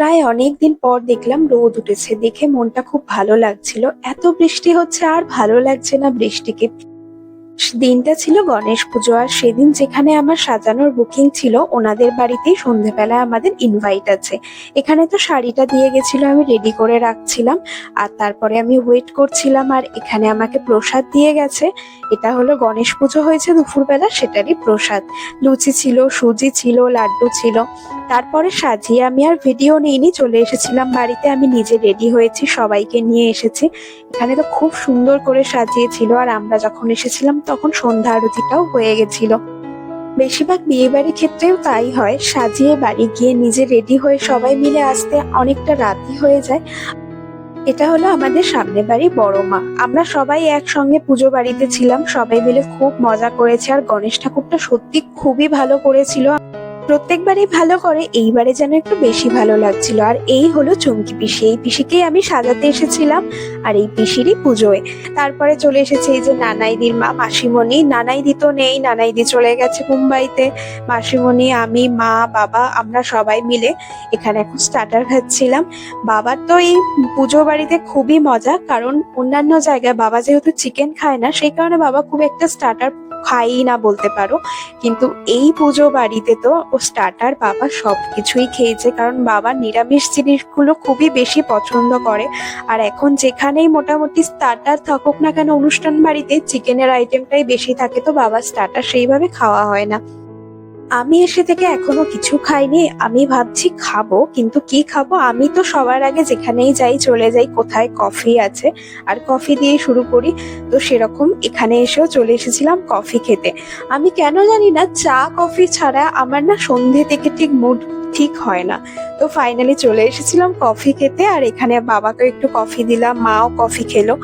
প্রায় অনেক দিন পর দেখলাম রোদ উঠেছে। দেখে মনটা খুব ভালো লাগছিল। এত বৃষ্টি হচ্ছে আর ভালো লাগছে না বৃষ্টিকে। দিনটা ছিল গণেশ পুজো, আর সেদিন যেখানে আমার সাজানোর বুকিং ছিল, ওনাদের বাড়িতেই সন্ধেবেলায় আমাদের ইনভাইট আছে। এখানে তো শাড়িটা দিয়ে গেছিল, আমি রেডি করে রাখছিলাম, আর তারপরে আমি ওয়েট করছিলাম, আর এখানে আমাকে প্রসাদ দিয়ে গেছে। এটা হলো গণেশ পুজো হয়েছে দুপুরবেলা, সেটারই প্রসাদ। লুচি ছিল, সুজি ছিল, লাড্ডু ছিল। তারপরে সাজিয়ে আমি আর ভিডিও নিইনি, চলে এসেছিলাম বাড়িতে, আমি নিজে রেডি হয়েছি, সবাইকে নিয়ে এসেছি। এখানে তো খুব সুন্দর করে সাজিয়েছিল, আর আমরা যখন এসেছিলাম তখন সন্ধ্যা আরতিটাও হয়ে গেছিল। বেশিরভাগ বিয়ে বাড়ির ক্ষেত্রেও তাই হয়, সাজিয়ে বাড়ি গিয়ে নিজে রেডি হয়ে সবাই মিলে আসতে অনেকটা রাতি হয়ে যায়। এটা হলো আমাদের সামনে বাড়ি বড় মা। আমরা সবাই একসঙ্গে পুজো বাড়িতে ছিলাম, সবাই মিলে খুব মজা করেছে আর গণেশ ঠাকুরটা সত্যি খুবই ভালো করেছিল। প্রত্যেকবারই ভালো করে এইবারে যেন একটু বেশি ভালো লাগছিল। আর এই হলো চুমকি পিসি। এই পিসিকেই আমি সাজাতে এসেছিলাম আর এই পিসিরই পুজোয়। তারপরে চলে এসেছে এই যে নানাইদির মা মাসিমণি। নানাইদি তো নেই, নানাইদি চলে গেছে মুম্বাইতে। মাসিমণি, আমি, মা, বাবা, আমরা সবাই মিলে এখানে এখন স্টার্টার খাচ্ছিলাম। বাবার তো এই পুজো বাড়িতে খুবই মজা, কারণ অন্যান্য জায়গায় বাবা যেহেতু চিকেন খায় না, সেই কারণে বাবা খুব একটা স্টার্টার খাই না বলতে পারো। কিন্তু এই পুজো বাড়িতে তো ও স্টার্টার বাবা সব কিছুই খেয়েছে, কারণ বাবা নিরামিষ জিনিসগুলো খুবই বেশি পছন্দ করে। আর এখন যেখানেই মোটামুটি স্টার্টার থাকুক না কেন, অনুষ্ঠান বাড়িতে চিকেনের আইটেমটাই বেশি থাকে, তো বাবা স্টার্টার সেইভাবে খাওয়া হয় না। আমি এসে থেকে এখনও কিছু খাইনি, আমি ভাবছি খাব, কিন্তু কি খাব? আমি তো সবার আগে যেখানেই যাই, চলে যাই, কোথায় কফি আছে, আর কফি দিয়ে শুরু করি। তো সেরকম এখানে এসেও চলে এসেছিলাম কফি খেতে। আমি কেন জানি না, চা, কফি ছাড়া আমার না সন্ধে থেকে ঠিক মুড ঠিক হয় না। তো ফাইনালি চলে এসেছিলাম কফি খেতে, আর এখানে বাবাকে একটু কফি দিলাম, মাও কফি খেলো।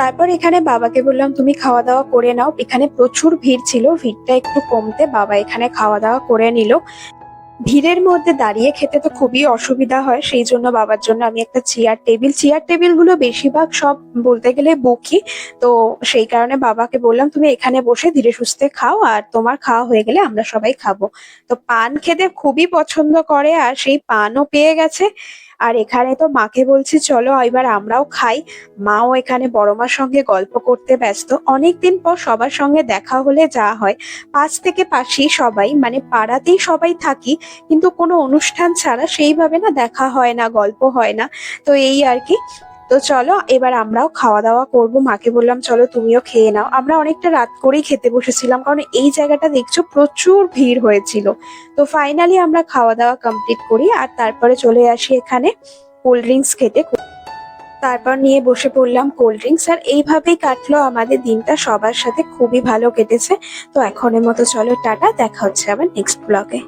তারপর এখানে বাবাকে বললাম, তুমি খাওয়া দাওয়া করে নাও। এখানে প্রচুর ভিড় ছিল, ভিড়টা একটু কমতে বাবা এখানে খাওয়া দাওয়া করে নিল। ভিড়ের মধ্যে দাঁড়িয়ে খেতে তো খুবই অসুবিধা হয়, সেই জন্য বাবার জন্য আমি একটা চেয়ার টেবিল চেয়ার টেবিলগুলো বেশিরভাগ সব বলতে গেলে বুকি। তো সেই কারণে বাবাকে বললাম, তুমি এখানে বসে ধীরে সুস্থে খাও আর তোমার খাওয়া হয়ে গেলে আমরা সবাই খাব। তো পান খেতে খুবই পছন্দ করে আর সেই পানও পেয়ে গেছে। আর এখানে তো মাকে বলছি, চলো এবার আমরাও খাই। মাও এখানে বড় মার সঙ্গে গল্প করতে ব্যস্ত। অনেকদিন পর সবার সঙ্গে দেখা হলে যা হয়, পাশ থেকে পাশেই সবাই মানে পাড়াতেই সবাই থাকি, কিন্তু কোনো অনুষ্ঠান ছাড়া সেইভাবে না দেখা হয় না, গল্প হয় না। তো এই আর কি। তো চলো, এবার আমরাও খাওয়া দাওয়া করব। মাকে বললাম, চলো তুমিও খেয়ে নাও। আমরা অনেকটা রাত করেই খেতে বসেছিলাম, কারণ এই জায়গাটা দেখছ প্রচুর ভিড় হয়েছিল। তো ফাইনালি আমরা খাওয়া দাওয়া কমপ্লিট করি, আর তারপরে চলে আসি এখানে কোল্ড ড্রিঙ্কস খেতে। তারপর নিয়ে বসে পড়লাম কোল্ড ড্রিঙ্কস আর এইভাবেই কাটলো আমাদের দিনটা। সবার সাথে খুবই ভালো কেটেছে। তো এখনের মতো চলো, টাটা। দেখা হচ্ছে আবার নেক্সট ব্লগে